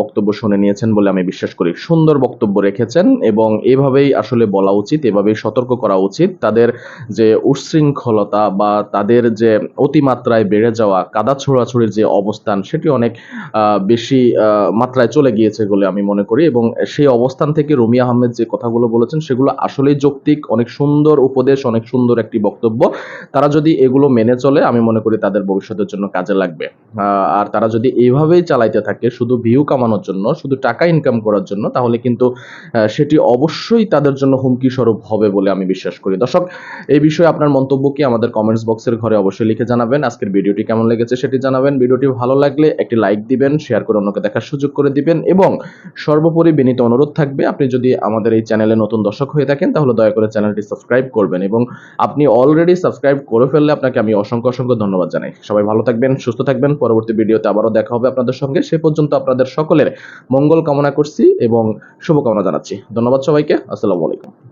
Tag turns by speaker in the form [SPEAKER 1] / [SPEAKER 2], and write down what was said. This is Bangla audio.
[SPEAKER 1] বক্তব্য শুনে নিয়েছেন বলে আমি বিশ্বাস করি। সুন্দর বক্তব্য রেখেছেন এবং এভাবেই আসলে বলা উচিত, এভাবেই সতর্ক করা উচিত। তাদের যে উচ্ছৃঙ্খলতা বা তাদের যে অতিমাত্রায় বেড়ে যাওয়া, কাদা ছোড়াছুড়ির যে অবস্থান, সেটি অনেক বেশি মাত্রায় চলে গিয়েছে বলে আমি মনে করি এবং সেই অবস্থান থেকে রুমি আহমেদ যে কথাগুলো বলেছেন, সেগুলো আসলেই যৌক্তিক, অনেক সুন্দর উপদেশ, অনেক সুন্দর একটি বক্তব্য। তারা যদি এগুলো মেনে চলে, আমি মনে করি তাদের ভবিষ্যতের জন্য কাজে লাগবে। আর তারা যদি এইভাবেই চালাইতে থাকে, শুধু ভিউ কামানোর জন্য, শুধু টাকা ইনকাম করার জন্য, তাহলে কিন্তু সেটি অবশ্যই তাদের জন্য হুমকি স্বরূপ হবে বলে আমি বিশ্বাস করি। দর্শক, এই বিষয়ে আপনার মন্তব্য কি আমাদের কমেন্টস বক্সের ঘরে অবশ্যই লিখে জানাবেন। আজকের ভিডিওটি কেমন লেগেছে সেটি জানাবেন। ভিডিওটি ভালো লাগলে একটি লাইক দিবেন শেয়ার করে অন্যকে দেখার সুযোগ করে দিবেন এবং সর্বোপরি বিনীত অনুরোধ থাকবে, আপনি যদি আমাদের এই চ্যানেলে নতুন দর্শক হয়ে থাকেন, তাহলে দয়া করে চ্যানেলটি সাবস্ক্রাইব করবেন এবং আপনি অলরেডি সাবস্ক্রাইব করে ফেললে আপনাকে আমি অসংখ্য অসংখ্য ধন্যবাদ জানাই। সবাই ভালো থাকবেন, সুস্থ থাকবেন। পরবর্তী ভিডিওতে আবারও দেখা হবে আপনাদের সঙ্গে। সে পর্যন্ত আপনাদের সকলের মঙ্গল কামনা করছি এবং শুভকামনা জানাচ্ছি। ধন্যবাদ সবাইকে। আসসালামু আলাইকুম।